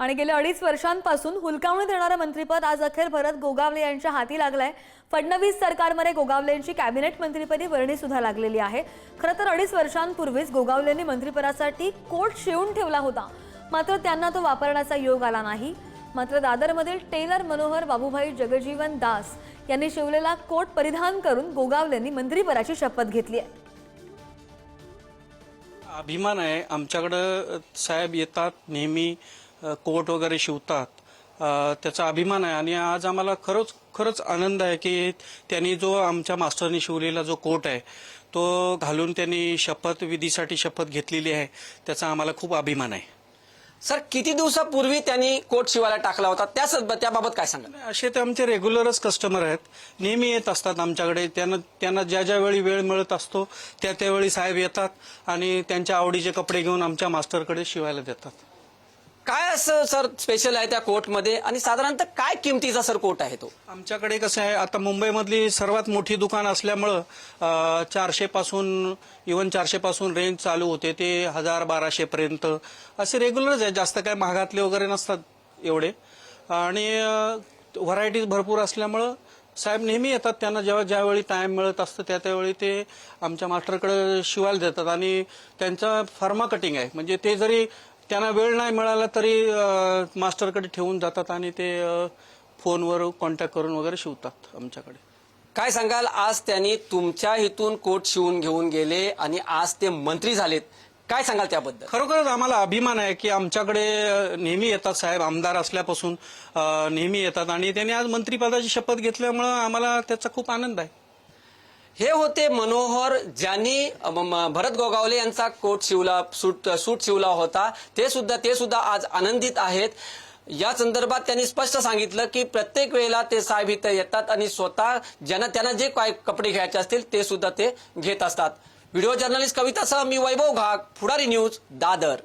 आणि गेल्या अडीच वर्षांपासून हुलकावणी देणारं मंत्रीपद आज अखेर भरत गोगावले यांच्या हाती लागलंय. फडणवीस सरकारमध्ये गोगावलेंची कॅबिनेट मंत्रीपदी वर्णी सुद्धा लागलेली आहे. खरं तर अडीच वर्षांपूर्वीच गोगावलेंनी मंत्रिपदासाठी कोट शिवून ठेवला होता. मात्र त्यांना तो वापरण्याचा योग आला नाही. मात्र दादरमधील टेलर मनोहर बाबूभाई जगजीवन दास यांनी शिवलेला कोट परिधान करून गोगावलेंनी मंत्रिपदाची शपथ घेतली आहे. अभिमान आहे. आमच्याकडं साहेब येतात नेहमी. कोट वगैरे शिवतात. त्याचा अभिमान आहे. आणि आज आम्हाला खरंच खरंच आनंद आहे की त्यांनी जो आमच्या मास्टरनी शिवलेला जो कोट आहे तो घालून त्यांनी शपथ विधीसाठी शपथ घेतलेली आहे. त्याचा आम्हाला खूप अभिमान आहे. सर किती दिवसापूर्वी त्यांनी कोट शिवायला टाकला होता? त्या त्याबाबत काय सांगा असे ते आमचे रेग्युलरच कस्टमर आहेत. नेहमी येत असतात आमच्याकडे. त्यांना त्यांना ज्या ज्या वेळी वेळ मिळत असतो त्या त्यावेळी साहेब येतात आणि त्यांच्या आवडीचे कपडे घेऊन आमच्या मास्टरकडे शिवायला देतात. काय असं सर स्पेशल आहे त्या कोटमध्ये आणि साधारणतः काय किमतीचा सर कोट आहे तो? आमच्याकडे कसं आहे आता मुंबईमधली सर्वात मोठी दुकान असल्यामुळं चारशेपासून चारशे पासून इवन चारशे पासून रेंज चालू होते ते हजार बाराशे पर्यंत. असे रेग्युलरच आहे जास्त काय महागातले वगैरे नसतात एवढे. आणि व्हरायटीज भरपूर असल्यामुळं साहेब नेहमी येतात त्यांना जेव्हा ज्यावेळी टाइम मिळत असतं त्या त्यावेळी ते आमच्या मास्टरकडे शिवायला देतात. आणि त्यांचा फार्मा कटिंग आहे. म्हणजे ते जरी त्यांना वेळ नाही मिळाला तरी मास्टरकडे ठेवून जातात आणि ते फोनवर कॉन्टॅक्ट करून वगैरे शिवतात आमच्याकडे. काय सांगाल? आज त्यांनी तुमच्या इथून कोट शिवून घेऊन गेले आणि आज ते मंत्री झालेत. काय सांगाल त्याबद्दल? खरोखरच आम्हाला अभिमान आहे की आमच्याकडे नेहमी येतात साहेब. आमदार असल्यापासून नेहमी येतात आणि त्यांनी आज मंत्रिपदाची शपथ घेतल्यामुळं आम्हाला त्याचा खूप आनंद आहे. हे होते मनोहर ज्यांनी म- भरत गोगावले यांचा कोट शिवला सूट सूट शिवला होता. ते सुद्धा ते सुद्धा आज आनंदित आहेत. या संदर्भात त्यांनी स्पष्ट सांगितलं की प्रत्येक वेळेला ते साहेब इथं येतात आणि स्वतः ज्यांना त्यांना जे काय कपडे घ्यायचे असतील ते सुद्धा ते घेत असतात. व्हिडिओ जर्नलिस्ट कवितासह मी वैभव घाग पुढारी न्यूज दादर.